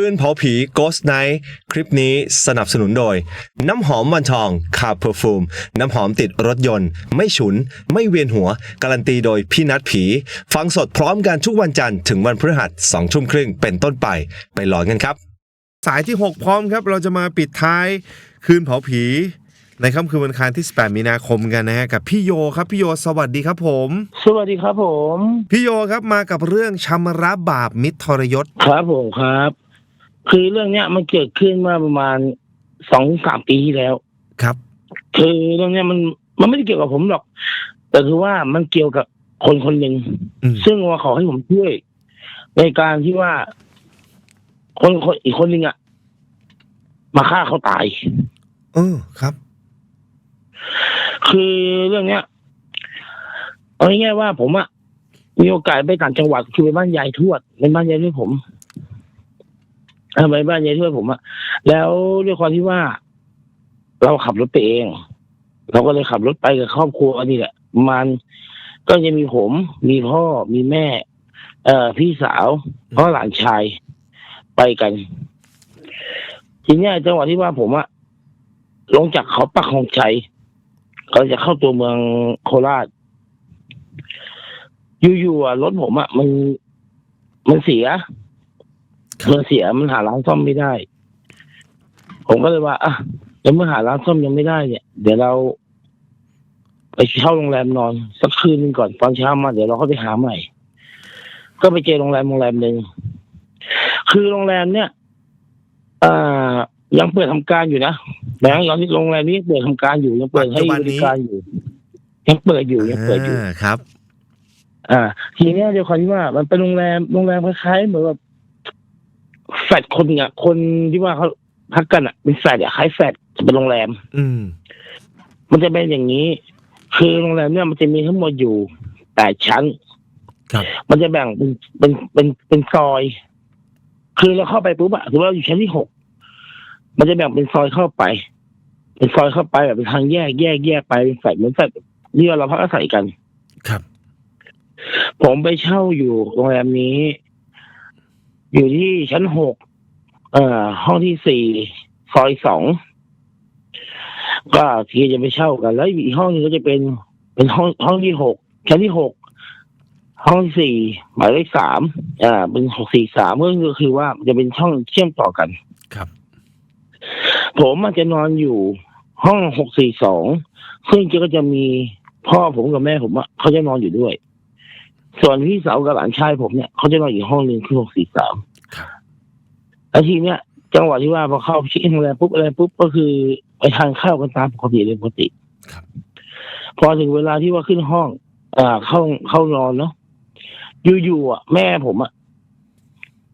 คืนเผาผี Ghost Night คลิปนี้สนับสนุนโดย น้ำหอมวันทองคาเพอร์ฟูม น้ำหอมติดรถยนต์ ไม่ฉุน ไม่เวียนหัว การันตีโดยพี่นัทผี ฟังสดพร้อมกันทุกวันจันทร์ถึงวันพฤหัสสองทุ่มครึ่งเป็นต้นไป ไปหลอนกันครับ สายที่ 6 พร้อมครับ เราจะมาปิดท้ายคืนเผาผี ในค่ำคืนวันอังคารที่ 18 มีนาคมกันนะฮะกับพี่โยครับพี่โยสวัสดีครับผม สวัสดีครับผม พี่โยครับมากับเรื่องชำระบาปมิตรทรยศ ครับผมครับ คือเรื่องเนี้ยมันเกิดขึ้นเมื่อประมาณสองสามปีที่แล้ว ครับ คือเรื่องเนี้ยมันมันไม่ได้เกี่ยวกับผมหรอก แต่คือว่ามันเกี่ยวกับคนคนหนึ่งอืมซึ่งว่าขอให้ผมช่วย ในการที่ว่า คนคนอีกคนหนึ่งอะมาฆ่าเขาตายเออครับ คือเรื่องเนี้ยเอาง่ายๆว่าผมอะมีโอกาสไปต่างจังหวัดคือไปบ้านยายทวดเป็นบ้านยายทวดผม เออไปบ้านยายทวดผมอะแล้วด้วยความที่ว่า เราขับรถไปเอง เราก็เลยขับรถไปกับครอบครัวนี่แหละประมาณก็จะมีผม มีพ่อมีแม่ เอ่อพี่สาวพ่อหลานชายไปกัน ทีเนี้ยจังหวะที่ว่าผมอะลงจากเขาปักของใจก็จะเข้าตัวเมืองโคราช อยู่ๆอะรถผมอะมันมันเสียครับ มันเสียมันหาร้านซ่อมไม่ได้ ผมก็เลยว่าอะเดี๋ยวเมื่อหาร้านซ่อมยังไม่ได้เนี่ย เดี๋ยวเรา ไปเช่าโรงแรมนอนสักคืนหนึงก่อนตอนเช้ามาเดี๋ยวเราก็ไปหาใหม่ ก็ไปเจอโรงแรมโรงแรมหนึ่งคือโรงแรมเนี่ยอ่ายังเปิดทำการอยู่นะแบงค์ตอนที่โรงแรมนี้เปิดทำการอยู่ยังเปิดให้บริการอยู่ ยังเปิดอยู่ยังเปิดอยู่อ่าครับ อ่า ทีเนี้ยเดี๋ยวความที่ว่ามันเป็นโรงแรมโรงแรมคล้ายๆเหมือนแบบ แฟดคนอะ คนที่ว่าเขาพักกันอะเป็นแฟดอะคล้ายแฟดจะเป็นโรงแรม อืม มันจะเป็นอย่างนี้ คือโรงแรมเนี่ยมันจะมีทั้งหมดอยู่แปดชั้น ครับ มันจะแบ่งเป็นเป็นเป็นเป็นซอย คือเราเข้าไปปุ๊บอะถือว่าเราอยู่ชั้นที่หกมันจะแบ่งเป็นซอยเข้าไป เป็นซอยเข้าไปแบบเป็นทางแยกแยกแยกไปเป็นแฟลตเหมือนแฟลตที่เราพักอาศัยกัน ครับ ผมไปเช่าอยู่โรงแรมนี้ อยู่ที่ชั้นหกเอ่อ ห้องที่สี่ซอยสองก็ที่จะไปเช่ากัน แล้วอีกห้องหนึงก็จะเป็น เป็นห้องห้องที่หกชั้นที่หกห้องที่สี่หมายเลขสามอ่า เป็นหกสี่สามก็คือว่าจะเป็นช่องเชื่อมต่อกันครับ ผมมันจะนอนอยู่ห้องหกสี่สองซึ่งก็จะมีพ่อผมกับแม่ผมอะเขาจะนอนอยู่ด้วย ส่วนพี่สาวกับหลานชายผมเนี่ยเขาจะนอนอีกห้องหนึ่งคือหกสี่สามครับแล้วทีเนี้ยจังหวะที่ว่าพอเข้าชิโรงแรมปุ๊บอะไรปุ๊บก็คือไปทานข้าวกันตามปกติเลยปกติครับพอถึงเวลาที่ว่าขึ้นห้อง อ่า เข้าเข้านอนเนาะอยู่ๆอะ แม่ผมอะ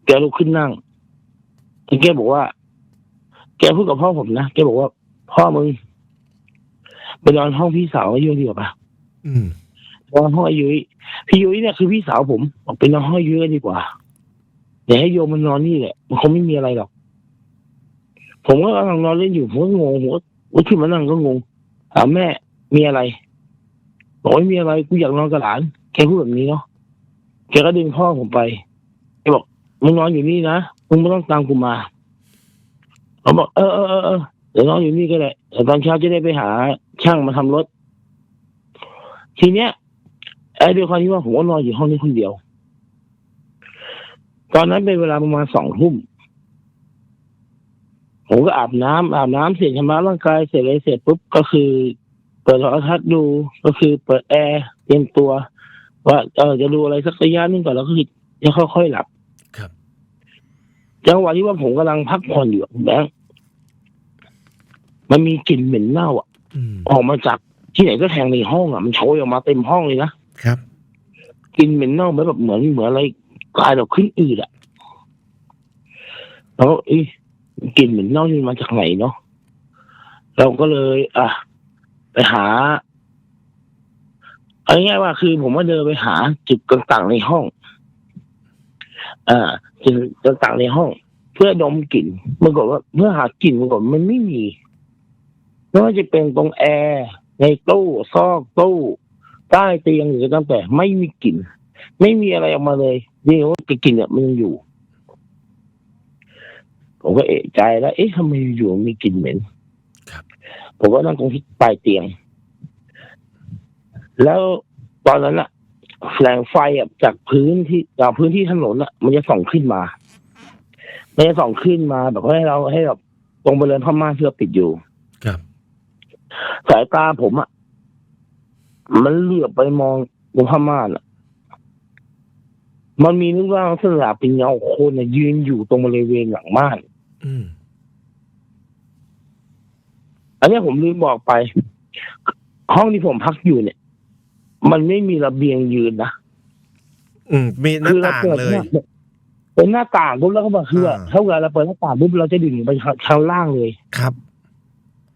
แกลุกขึ้นนั่งแกบอกว่า แกพูดกับพ่อผมนะแกบอกว่า พ่อมึงไปนอนห้องพี่สาวอายุดีกว่าปะอืมนอนห้องอายุย พี่ยุ้ยเนี่ยคือพี่สาวผมบอกไปนอนห้องอยุยกันดีกว่าอย่าให้โยมมันนอนนี่แหละมันคงไม่มีอะไรหรอก ผมก็กำลังนอนเล่นอยู่ผมก็งงผมก็ว่าขึ้นมานั่งก็งงถามแม่มีอะไรบอกไม่มีอะไรกูอยากนอนกับหลานแกพูดแบบนี้เนาะแกก็ดึงพ่อผมไปแกบอกมึงนอนอยู่นี่นะมึงไม่ต้องตามกูมาผมบอกเออเออเออเดี๋ยวนอนอยู่นี่ก็ได้แต่ตอนเช้าจะได้ไปหาช่างมาทำรถ ทีเนี้ย ไอ้ด้วยความที่ว่าผมก็นอนอยู่ห้องนี้คนเดียว ตอนนั้นเป็นเวลาประมาณสองทุ่มผมก็อาบน้ำอาบน้ำเสร็จชำระร่างกายเสร็จเลยเสร็จปุ๊บก็คือ เปิดโทรทัศน์ดูก็คือเปิดแอร์เตรียมตัว ว่าเออจะดูอะไรสักระยะหนึงก่อนแล้วก็คือจะค่อยๆหลับครับจังหวะที่ว่าผมกำลังพักผ่อนอยู่อะแบงค์มันมีกลิ่นเหม็นเน่าอะอืมออกมาจากที่ไหนก็แทงในห้องอะ มันโชยออกมาเต็มห้องเลยนะ ครับ กลิ่นเหม็นเน่าเหมือนแบบเหมือนเหมือนอะไรกลายแบบขึ้นอืดอะแล้วอีกลิ่นเหม็นเน่านี่มันมาจากไหนเนาะเราก็เลย อะไปหาเอาง่ายๆว่าคือผมว่าเดินไปหา จุดต่างๆในห้องอ่าจุดต่างๆในห้อง เพื่อดมกลิ่นเมื่อก่อนว่าเพื่อหากลิ่นเมื่อก่อนมันไม่มีไม่ว่าจะเป็นตรงแอร์ในตู้ซอกตู้ ใต้เตียงหรือตั้งแต่ไม่มีกลิ่น ไม่มีอะไรออกมาเลยนี่ว่ากลิ่นเนี่ยมันยังอยู่ ผมก็เอะใจแล้ว เอ๊ะทำไมอยู่ๆมีกลิ่นเหม็นครับผมก็นั่งตรงที่ปลายเตียง แล้วตอนนั้นอะแสงไฟอะจากพื้นที่จากพื้นที่ถนนอะมันจะส่องขึ้นมา มันจะส่องขึ้นมาแบบว่าให้เราให้แบบตรงบริเวณผ้าม่านที่เราปิดอยู่ ครับ สายตาผมอะ มันเหลือบไปมองบนผ้าม่านอะมันมีนึกว่าลักษณะเป็นเงาคนอะยืนอยู่ตรงบริเวณหลังม่าน อืม อันเนี้ยผมลืมบอกไป ห้องที่ผมพักอยู่เนี่ย มันไม่มีระเบียงยืนนะอืม มีหน้าคือเราต่างเปิดเลยหน้าเป็นหน้าต่างปุ๊บแล้วก็บอกคือว่าอ่าถ้าเวลาเราเปิดหน้าต่างปุ๊บเราจะดิ่งไปข้างล่างเลย ครับ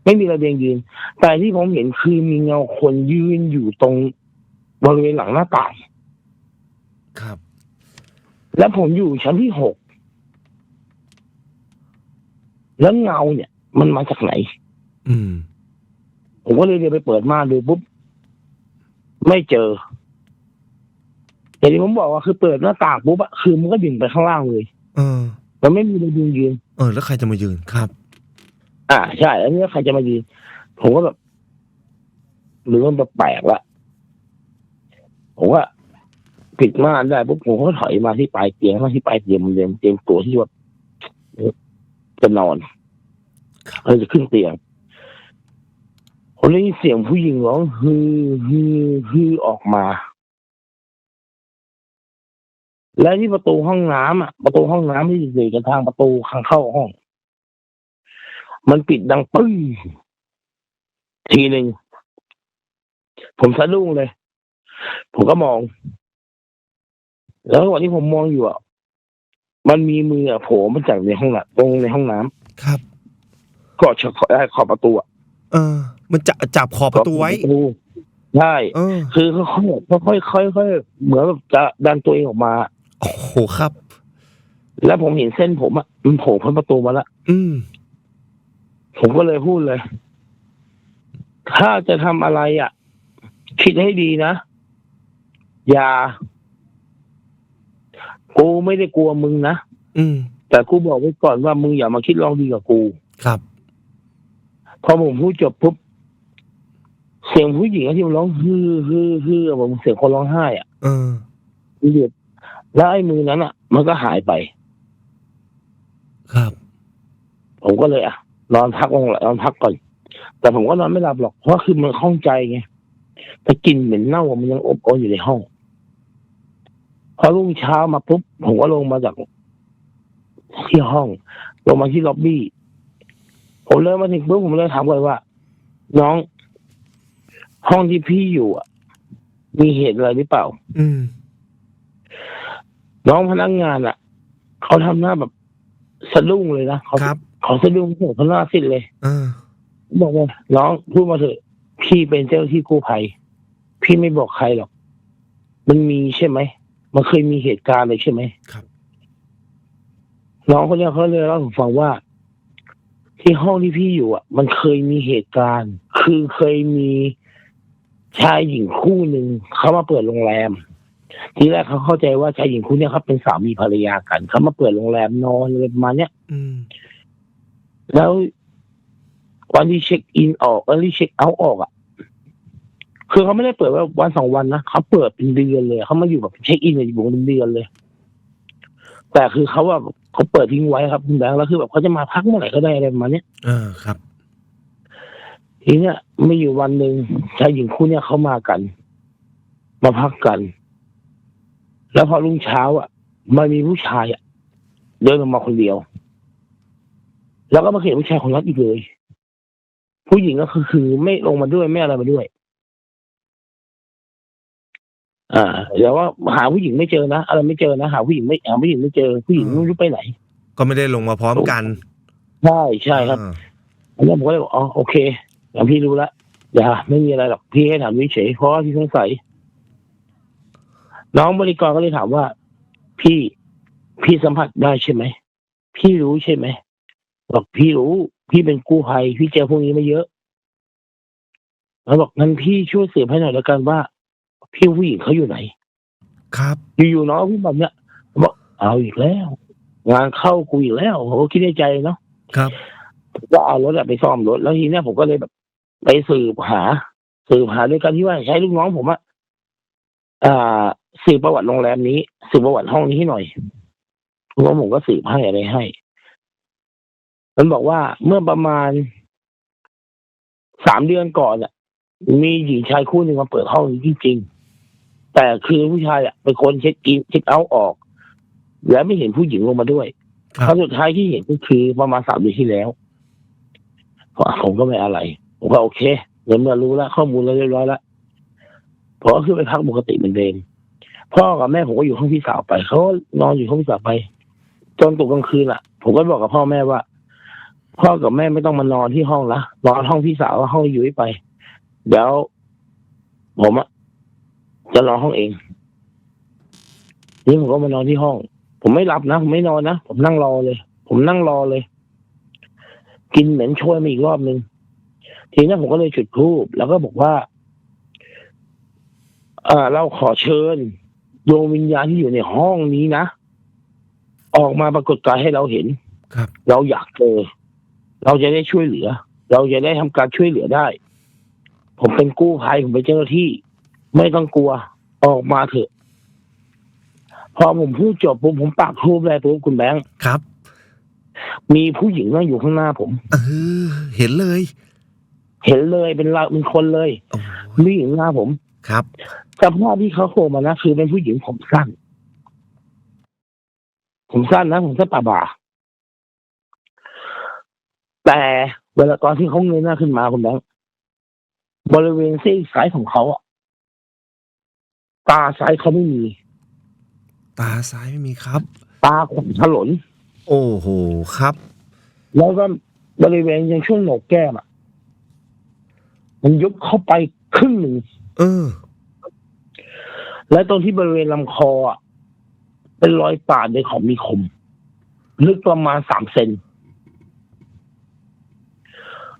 ไม่มีระเบียงยืน แต่ที่ผมเห็นคือมีเงาคนยืนอยู่ตรงบริเวณหลังหน้าต่างครับ และผมอยู่ชั้นที่หกแล้วเงาเนี่ย มันมาจากไหน อืม ผมก็เลยเดินไปเปิดม่านดูปุ๊บ ไม่เจออย่างที่ผมบอกว่าคือเปิดหน้าต่างปุ๊บอะคือมันก็ดิ่งไปข้างล่างเลย เออ มันไม่มีระเบียงยืน เออ แล้วใครจะมายืนครับ อ่าใช่แล้วนี่ใครจะมายืนผมก็แบบหรือมันแปลกๆละผมว่าปิดม่านได้ปุ๊บผมก็ถอยมาที่ปลายเตียงมาที่ปลายเตียงมันเตรียมเตรียมตัวที่ว่าจะนอนครับเราจะขึ้นเตียงผมได้ยินเสียงผู้หญิงร้องฮือฮือฮือออกมา และที่ประตูห้องน้ำอะประตูห้องน้ำที่อยู่กันทางประตูทางเข้าห้อง มันปิดดังปึ้งทีหนึ่งผมสะดุ้งเลย ผมก็มอง แล้วระหว่างที่ผมมองอยู่อะ มันมีมืออะโผล่มาจากในห้องน้ำตรงในห้องน้ำครับกอดขอบขอบประตูอะเออ มันจะจับขอบประตูไว้ขอบประตูใช่เออคือค่อยๆค่อยๆค่อยๆเหมือนแบบจะดันตัวเองออกมาโอ้โหครับ แล้วผมเห็นเส้นผมอะมันโผล่พ้นประตูมาแล้วอืม ผมก็เลยพูดเลย ถ้าจะทำอะไรอะ คิดให้ดีนะ อย่า กูไม่ได้กลัวมึงนะอืม แต่กูบอกไว้ก่อนว่ามึงอย่ามาคิดลองดีกับกู ครับ พอผมพูดจบปุ๊บเสียงผู้หญิงที่มันร้องฮือฮือฮือเหมือนเสียงคนร้องไห้อะเออหยุดแล้วไอ้มือนั้นอะ มันก็หายไป ครับ ผมก็เลยอะ นอนพักลงนอนพักก่อน แต่ผมก็นอนไม่หลับหรอก เพราะคือมันข้องใจไงแต่กลิ่นเหม็นเน่ามันยังอบอวนอยู่ในห้อง พอรุ่งเช้ามาปุ๊บผมก็ลงมาจากที่ห้อง ลงมาที่ล็อบบี้ ผมเลยมาถึงปุ๊บผมเลยถามเลยว่า น้อง ห้องที่พี่อยู่อะ มีเหตุอะไรหรือเปล่า อืม น้องพนักงานอะ เขาทำหน้าแบบสะดุ้งเลยนะเขาครับ เขาสะดุ้งหัวเขาหน้าสิ้นเลยเออบอกว่าน้องพูดมาเถอะ พี่เป็นเจ้าหน้าที่กู้ภัย พี่ไม่บอกใครหรอก มันมีใช่ไหม มันเคยมีเหตุการณ์เลยใช่ไหมครับ น้องคนเนี้ยเขาเลยเล่าให้ผมฟังว่า ที่ห้องที่พี่อยู่อะ มันเคยมีเหตุการณ์ คือเคยมีชายหญิงคู่หนึ่งเขามาเปิดโรงแรม ทีแรกเขาเข้าใจว่าชายหญิงคู่เนี้ยเขาเป็นสามีภรรยากันเขามาเปิดโรงแรมนอนอะไรประมาณเนี้ย อืม แล้ววันที่เช็คอินออกวันที่เช็คเอาท์ออกอะคือเขาไม่ได้เปิดว่าวันสองวันนะเขาเปิดเป็นเดือนเลยเขามาอยู่แบบเช็คอินเนี่ยอยู่เป็นเดือนเลย แต่คือเขาว่าเขาเปิดทิ้งไว้ครับคุณแบงค์แล้วคือแบบเขาจะมาพักเมื่อไหร่ก็ได้อะไรประมาณเนี้ยเออครับ ทีเนี้ยไม่อยู่วันหนึ่งชายหญิงคู่เนี้ยเขามากัน มาพักกัน แล้วพอรุ่งเช้า อะมันมีผู้ชายอะเดินออกมาคนเดียว แล้วก็มาเห็นผู้ชายคนนั้นอีกเลย ผู้หญิงก็คือคือไม่ลงมาด้วยไม่อะไรมาด้วย อ่าเดี๋ยวว่าหาผู้หญิงไม่เจอนะอะไรไม่เจอนะหาผู้หญิงไม่หาผู้หญิงไม่เจอ ผู้หญิงไม่รู้ไปไหน ก็ไม่ได้ลงมาพร้อมกันใช่ใช่ครับเอออันนี้ผมก็เลยบอกอ๋อโอเคอย่างพี่รู้ละอย่าไม่มีอะไรหรอกพี่ให้ถามวิเฉยเพราะว่าพี่สงสัยน้องบริกรก็เลยถามว่า พี่พี่สัมผัสได้ใช่ไหมพี่รู้ใช่ไหม บอกพี่รู้พี่เป็นกู้ภัยพี่เจอพวกนี้มาเยอะ แล้วบอกงั้นพี่ช่วยสืบให้หน่อยแล้วกันว่า พี่ผู้หญิงเขาอยู่ไหน ครับ อยู่ๆน้องพูดแบบเนี้ยผมบอกเอาอีกแล้วผงานเข้ากูอีกแล้วผมก็คิดในใจเนาะครับก็เอารถอะไปซ่อมรถแล้วทีเนี้ยผมก็เลยแบบ ไปสืบหา สืบหาด้วยกันที่ว่าใช้ลูกน้องผมอะอ่าสืบประวัติโรงแรมนี้ สืบประวัติห้องนี้ให้หน่อยลูกน้องผมก็สืบให้อะไรให้ มันบอกว่าเมื่อประมาณสามเดือนก่อนอะมีหญิงชายคู่หนึ่งมาเปิดห้องนี้จริงๆแต่คือผู้ชายอะเป็นคนเช็คอินเช็คเอาท์ออก แล้วไม่เห็นผู้หญิงลงมาด้วยครับครั้งสุดท้ายที่เห็นก็คือประมาณสามเดือนที่แล้วผมก็ไม่อะไร ผมก็โอเคเดี๋ยวเมื่อรู้แล้ว ข้อมูลแล้วเรียบร้อยแล้วผมก็ขึ้นไปพักปกติเหมือนเดิมพ่อกับแม่ผมก็อยู่ห้องพี่สาวไปเขาก็นอนอยู่ห้องพี่สาวไป จนตกกลางคืนอะ ผมก็บอกกับพ่อแม่ว่า พ่อกับแม่ไม่ต้องมานอนที่ห้องละนอนห้องพี่สาวห้องอยู่ไป เดี๋ยวผมอะจะนอนห้องเองนี่ผมก็มานอนที่ห้อง ผมไม่หลับนะผมไม่นอนนะผมนั่งรอเลย ผมนั่งรอเลย กินเหม็นโชยมาอีกรอบนึงทีนั้นผมก็เลยจุดธูปแล้วก็บอกว่าเออเราขอเชิญดวงวิญญาณที่อยู่ในห้องนี้นะ ออกมาปรากฏกายให้เราเห็นครับ เราอยากเจอ เราจะได้ช่วยเหลือ เราจะได้ทำการช่วยเหลือได้ ผมเป็นกู้ภัยผมเป็นเจ้าหน้าที่ ไม่ต้องกลัวออกมาเถอะ พอผมพูดจบผมผมปากทูบเลยปุ๊บคุณแบงค์ครับ มีผู้หญิงนั่งอยู่ข้างหน้าผม เออ เห็นเลย เห็นเลยเป็นเราเป็นคนเลยโอ้ผู้หญิงหน้าผมครับสภาพที่เขาโผล่มานะคือเป็นผู้หญิงผมสั้น ผมสั้นนะผมสั้นป่าบ่า แต่เวลาตอนที่เขาเงยหน้าขึ้นมาคุณแบงค์บริเวณซีกซ้ายของเขาอะตาซ้ายเขาไม่มี ตาซ้ายไม่มีครับ ตาขวาถลน โอ้โหครับ แล้วก็บริเวณยังช่วงโหนกแก้มอะมันยุบเข้าไปครึ่งหนึ่งเออ และตรงที่บริเวณลำคออะเป็นรอยปาดในของมีคม ลึกประมาณสามเซน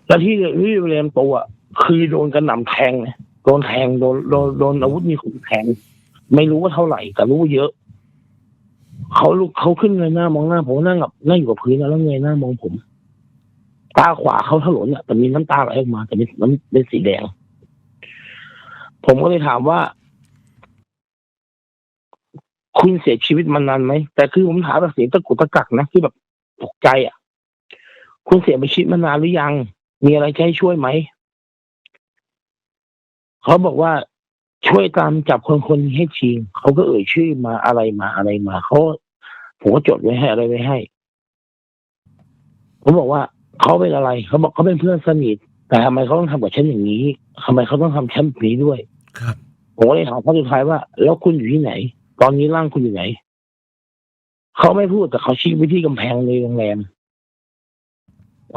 และที่ที่บริเวณตัวอะคือโดนกระหน่ำแทงโดนแทงโดนโดนโดนอาวุธมีคมแทง ไม่รู้ว่าเท่าไหร่แต่รู้เยอะเขาลุกเขาขึ้นเงยหน้ามองหน้าผมนั่งกับนั่งอยู่กับพื้นแล้วเงยหน้ามองผม ตาขวาเขาถลนอะแต่มีน้ำตาไหลออกมา แต่เป็นน้ำเป็นสีแดง ผมก็เลยถามว่า คุณเสียชีวิตมานานไหมแต่คือผมถามแบบเสียงตะกุกตะกักนะที่แบบตกใจอะ คุณเสียชีวิตมานานหรือยัง มีอะไรจะให้ช่วยไหม เขาบอกว่าช่วยตามจับคนคนนี้ให้ทีเขาก็เอ่ยชื่อมาอะไรมาอะไรมาเขาผมก็จดไว้ให้อะไรไว้ให้ ผมบอกว่าเขาเป็นอะไร เขาบอกเขาเป็นเพื่อนสนิท แต่ทำไมเขาต้องทำกับฉันอย่างนี้ทำไมเขาต้องทำฉันแบบนี้ด้วย ครับผมก็เลยถามเขาสุดท้ายว่า แล้วคุณอยู่ที่ไหน ตอนนี้ร่างคุณอยู่ไหน เขาไม่พูดแต่เขาชี้ไปที่กำแพงในโรงแรม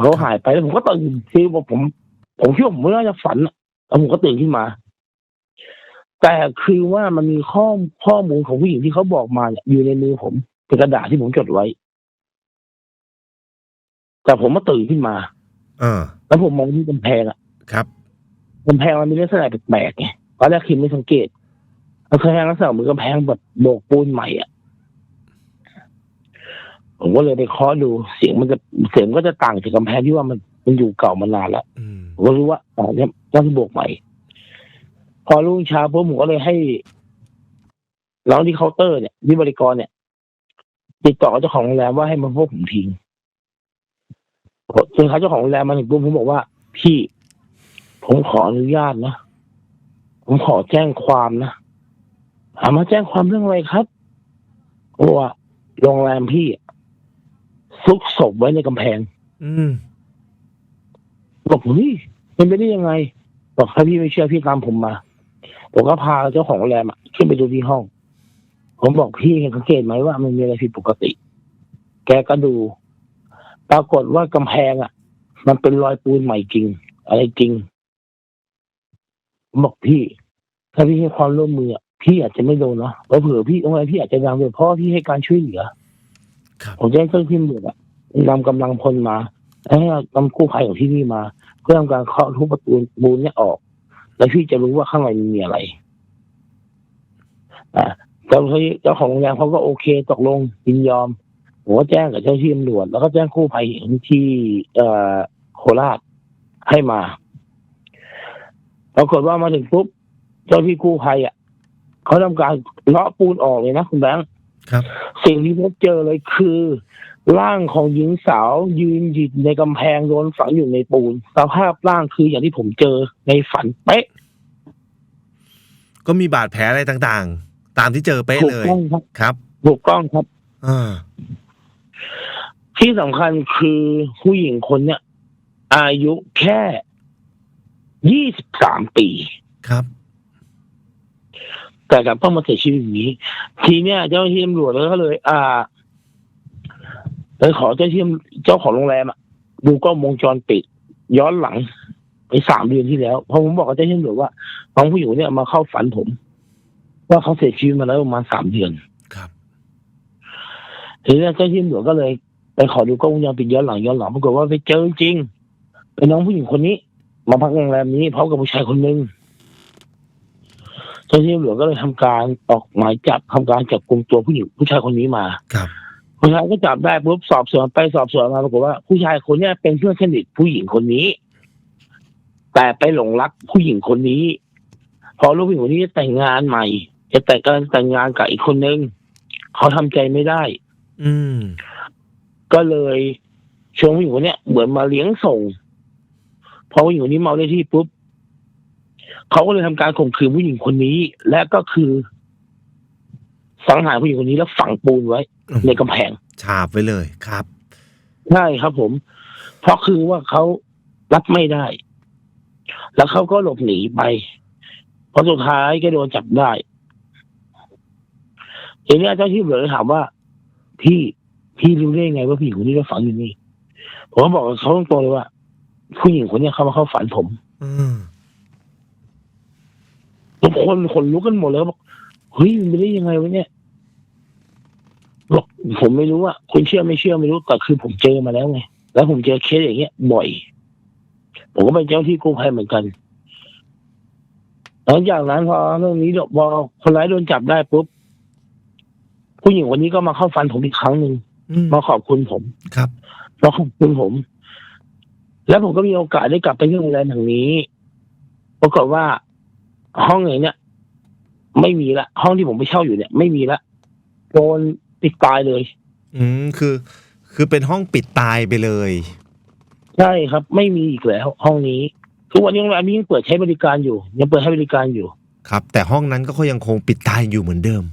เขาหายไปแล้วผมก็ตื่นคือผม ผมคิดว่าผมไม่น่าจะฝันอะแล้วผมก็ตื่นขึ้นมา แต่คือว่ามันมีข้อข้อมูลของผู้หญิงที่เขาบอกมาเนี่ยอยู่ในมือผมเป็นกระดาษที่ผมจดไว้ แต่ผมมาตื่นขึ้นมา เออ แล้วผมมองที่กำแพงอะครับกำแพงมันมีลักษณะแปลกๆไงตอนแรกคิมไม่สังเกตกำแพงลักษณะเหมือนกำแพงแบบโบกปูนใหม่อะ ผมก็เลยไปเคาะดูเสียงมันจะเสียงก็จะต่างจากกำแพงที่ว่ามันมันอยู่เก่ามานานแล้วอืมผมก็รู้ว่าอ๋อเนี่ยต้องโบกใหม่ พอรุ่งเช้าปุ๊บผมก็เลยให้น้องที่เคาน์เตอร์เนี่ยที่บริกรเนี่ย ติดต่อกับเจ้าของโรงแรมว่าให้มาพบผมทิ้งจนเขาเจ้าของโรงแรมมาถึงปุ๊บผมบอกว่า พี่ ผมขออนุญาตนะผมขอแจ้งความนะถามมาแจ้งความเรื่องอะไรครับเพราะว่าโรงแรมพี่อะ ซุกศพไว้ในกำแพง อืมบอกเฮ้ยเป็นไปได้ยังไง บอกถ้าพี่ไม่เชื่อพี่ตามผมมา ผมก็พาเจ้าของโรงแรมอะขึ้นไปดูที่ห้อง ผมบอกพี่เห็นสังเกตไหมว่ามันมีอะไรผิดปกติ แกก็ดู ปรากฏว่ากำแพงอะมันเป็นรอยปูนใหม่จริง อะไรจริง ผมบอกพี่ ถ้าพี่ให้ความร่วมมืออะพี่อาจจะไม่โดนเนาะเพราะเผื่อพี่ตรงไหนพี่อาจจะดังเลยเพราะพี่ให้การช่วยเหลือครับ ผมแจ้งเจ้าหน้าที่ตำรวจอะนำกำลังพลมาแล้วให้นำกู้ภัยของที่นี่มา เพื่อทำการเคาะทุบประตูบูนเนี่ยออก แล้วพี่จะรู้ว่าข้างในมันมีอะไร อ่าเจ้าที่เจ้าของโรงแรมเขาก็โอเคตกลงยินยอมผมก็แจ้งกับเจ้าที่ตำรวจแล้วก็แจ้งกู้ภัยที่เอ่อโคราชให้มาปรากฏว่ามาถึงปุ๊บเจ้าที่กู้ภัยอะเขาทำการเลาะปูนออกเลยนะคุณแบงค์ ครับสิ่งที่พบเจอเลยคือร่างของหญิงสาวยืนหยิดในกำแพงโดนฝังอยู่ในปูนสภาพร่างคืออย่างที่ผมเจอในฝันเป๊ะ ก็มีบาดแผลอะไรต่างๆ ตามที่เจอเป๊ะถูกเลยต้องครับ ครับถูกต้องครับ อ่าที่สำคัญคือผู้หญิงคนเนี้ยอายุแค่ยี่สิบสามปี ครับ แต่กลับต้องมาเสียชีวิตอย่างนี้ ทีเนี้ยเจ้าหน้าที่ตำรวจก็เลย อ่าเลยขอเจ้าหน้าที่เจ้าของโรงแรมอะดูกล้องวงจรปิด ย้อนหลังไปสามเดือนที่แล้วเพราะผมบอกกับเจ้าหน้าที่ตำรวจว่าน้องผู้หญิงคนเนี่ยมาเข้าฝันผม ว่าเขาเสียชีวิตมาแล้วประมาณสามเดือนครับทีนี้เจ้าหน้าที่ตำรวจก็เลย ไปขอดูกล้องวงจรปิดย้อนหลังย้อนหลังปรากฏว่าไปเจอจริงเป็นน้องผู้หญิงคนนี้ มาพักโรงแรมนี้พร้อมกับผู้ชายคนหนึ่งเจ้าหน้าที่ตำรวจก็เลยทำการออกหมายจับทำการจับกลุ่มตัวผู้หญิงผู้ชายคนนี้มาครับผู้ชายก็จับได้ปุ๊บสอบสวนไปสอบสวนมาปรากฏว่าผู้ชายคนเนี้ยเป็นเพื่อนสนิทผู้หญิงคนนี้ แต่ไปหลงรักผู้หญิงคนนี้ พอรู้ผู้หญิงคนนี้จะแต่งงานใหม่ จะแต่งกำลังแต่งงานกับอีกคนนึงเขาทำใจไม่ได้ อืม ก็เลยชวนผู้หญิงคนเนี้ยเหมือนมาเลี้ยงส่งพอผู้หญิงคนนี้เมาได้ที่ปุ๊บ เขาก็เลยทำการข่มขืนผู้หญิงคนนี้ และก็คือ สังหารผู้หญิงคนนี้แล้วฝังปูนไว้ ในกำแพงฉาบไว้เลยครับใช่ครับผม เพราะคือว่าเขารับไม่ได้ แล้วเขาก็หลบหนีไปพอสุดท้ายก็โดนจับได้ทีนี้เจ้าที่ตำรวจเลยถามว่า พี่พี่รู้ได้ไงว่าผู้หญิงคนนี้ก็ฝังอยู่นี่ผมก็บอกกับเขาตรงๆเลยว่า ผู้หญิงคนเนี้ยเขามาเข้าฝันผม อืมทุก คนขนลุกกันหมดเลยบอกเฮ้ยมันไปได้ยังไงวะเนี่ยบอกผมไม่รู้อะคุณเชื่อไม่เชื่อไม่รู้แต่คือผมเจอมาแล้วไงแล้วผมเจอเคสอย่างเงี้ยบ่อย ผมก็เป็นเจ้าที่กู้ภัยเหมือนกันหลังจากนั้นพอเรื่องนี้พอคนร้ายโดนจับได้ปุ๊บผู้หญิงคนนี้ก็มาเข้าฟันผมอีกครั้งหนึ่งอืมมาขอบคุณผมครับมาขอบคุณผม แล้วผมก็มีโอกาสได้กลับไปที่โรงแรมแห่งนี้ปรากฏว่า ห้องไหนเนี่ย ไม่มีละ ห้องที่ผมไปเช่าอยู่เนี่ย ไม่มีละโดนปิดตายเลย อืมคือ คือเป็นห้องปิดตายไปเลย ใช่ครับ ไม่มีอีกแล้วห้องนี้ทุกวันนี้โรงแรมนี้ยังเปิดใช้บริการอยู่ ยังเปิดให้บริการอยู่ ครับ แต่ห้องนั้นก็ยังคงปิดตายอยู่เหมือนเดิม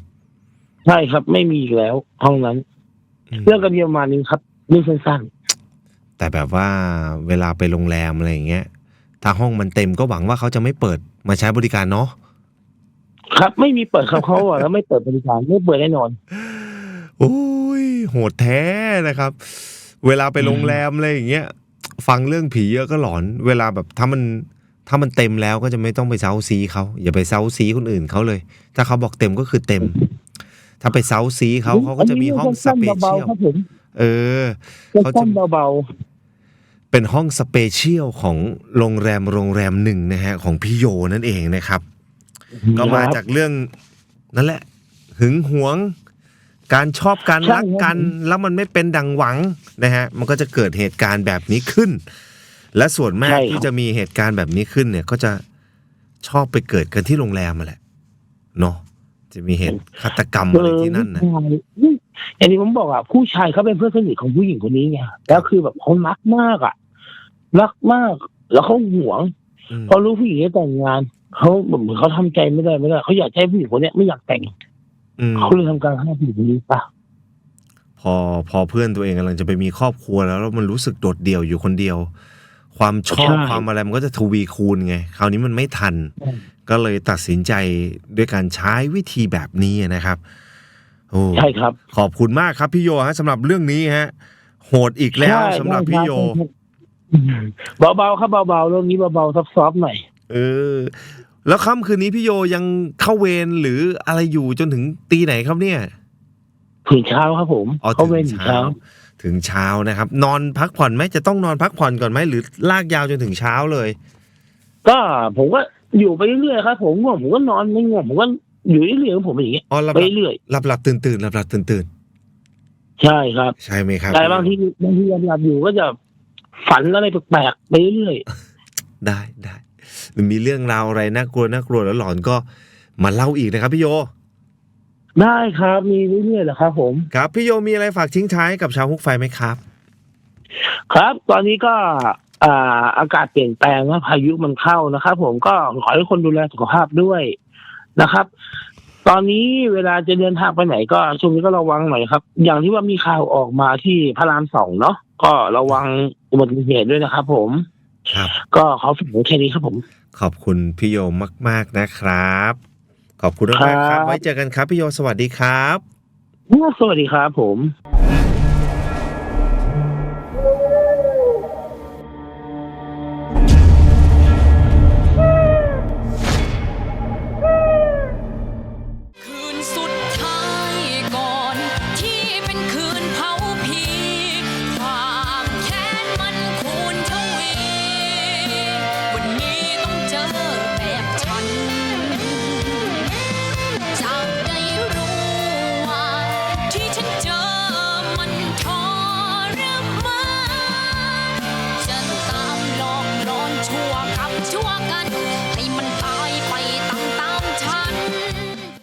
ใช่ครับ ไม่มีอีกแล้ว ห้องนั้นอืมเรื่องกันเดียวมานึงครับเรื่องสั้นแต่แบบว่าเวลาไปโรงแรมอะไรอย่างเงี้ย ถ้าห้องมันเต็มก็หวังว่าเขาจะไม่เปิดมาใช้บริการเนาะๆครับ ไม่มีเปิดครับเขาอะแล้วไม่เปิดบริการไม่เปิดแน่นอนโอ้ยโหดแท้นะครับ เวลาไปโรงแรมอะไรอย่างเงี้ยฟังเรื่องผีเยอะก็หลอน เวลาแบบถ้ามันถ้ามันเต็มแล้วก็จะไม่ต้องไปเซาซีเขาอย่าไปเซาซีคนอื่นเขาเลย ถ้าเขาบอกเต็มก็คือเต็ม ถ้าไปเซาซีเขาเขาก็จะมีห้องสเปเบาเชียลๆครับผมเออเขาจะสั้นๆเบา เป็นห้องสเปเชียลของโรงแรมโรงแรมหนึ่งนะฮะของพี่โยนั่นเองนะครับๆก็มาจากเรื่องนั่นแหละ หึงหวง การชอบการใช่รักกันครับแล้วมันไม่เป็นดังหวังนะฮะมันก็จะเกิดเหตุการณ์แบบนี้ขึ้น และส่วนมากที่จะมีเหตุการณ์แบบนี้ขึ้นเนี่ย ก็จะชอบไปเกิดกันที่โรงแรมมาแหละเนาะจะมีเหตุฆาตกรรมอะไรที่นั่นนะเอออย่างที่ผมบอกอะผู้ชายเขาเป็นเพื่อนสนิทของผู้หญิงคนนี้ไงแล้วคือแบบเขารักมากอะ รักมาก แล้วเขาหวงอืมพอรู้ผู้หญิงจะแต่งงานเขาแบบเหมือนเขาทำใจไม่ได้ไม่ได้เขาอยากให้ผู้หญิงคนเนี้ยไม่อยากแต่งอืมเขาเลยทำการฆ่าผู้หญิงคนนี้ปะพอพอเพื่อนตัวเองกำลังจะไปมีครอบครัวแล้วแล้วมันรู้สึกโดดเดี่ยวอยู่คนเดียว ความชอบความอะไรมันก็จะทวีคูณไงคราวนี้มันไม่ทัน ก็เลยตัดสินใจด้วยการใช้วิธีแบบนี้นะครับโอ้ใช่ครับ ขอบคุณมากครับพี่โยฮะสำหรับเรื่องนี้ฮะ โหดอีกแล้วใช่สำหรับพี่โยอืม เบาๆครับเบาๆเรื่องนี้เบาๆซอฟๆหน่อยเออ แล้วค่ำคืนนี้พี่โยยังเข้าเวรหรืออะไรอยู่จนถึงตีไหนครับเนี่ยถึงเช้าครับผมอ๋อเขาถึเว้งนถึงเช้าเช้า ถึงเช้านะครับ นอนพักผ่อนไหมจะต้องนอนพักผ่อนก่อนไหมหรือลากยาวจนถึงเช้าเลย ก็ผมก็อยู่ไปเรื่อยๆครับผมง่วงผมก็นอนไม่ง่วงผมก็อยู่เรื่อยๆของผมอย่างเงี้ยอ๋อหลับไปหลับเรื่อยหลับหลับตื่นตื่นหลับหลับตื่นตื่นใช่ครับ ใช่ไหมครับ แต่บางทีบางทีหลับอยู่ก็จะ ฝันอะไรแปลกๆไปเรื่อยได้ได้หรือมีเรื่องราวอะไรน่ากลัวน่ากลัวแล้วหลอนก็มาเล่าอีกนะครับพี่โย ๆได้ครับ มีเรื่อยๆแหละครับผม ครับพี่โยมีอะไรฝากทิ้งท้ายให้กับชาวฮุกไฟไหมครับ ครับ ตอนนี้ก็อ่าอากาศเปลี่ยนแปลงนะพายุมันเข้านะครับ ผมก็ขอให้คนดูแลสุขภาพด้วยนะครับ ตอนนี้เวลาจะเดินทางไปไหนก็ช่วงนี้ก็ระวังหน่อยครับ อย่างที่ว่ามีข่าวออกมาที่พระรามสองเนาะก็ระวัง อุบัติเหตุด้วยนะครับ ผมครับ ก็ขอฝากไว้แค่นี้ครับผม ขอบคุณพี่โยมาก ๆนะครับ ขอบคุณมากๆครับ ครับ ไว้เจอกันครับพี่โย สวัสดีครับ สวัสดีครับผม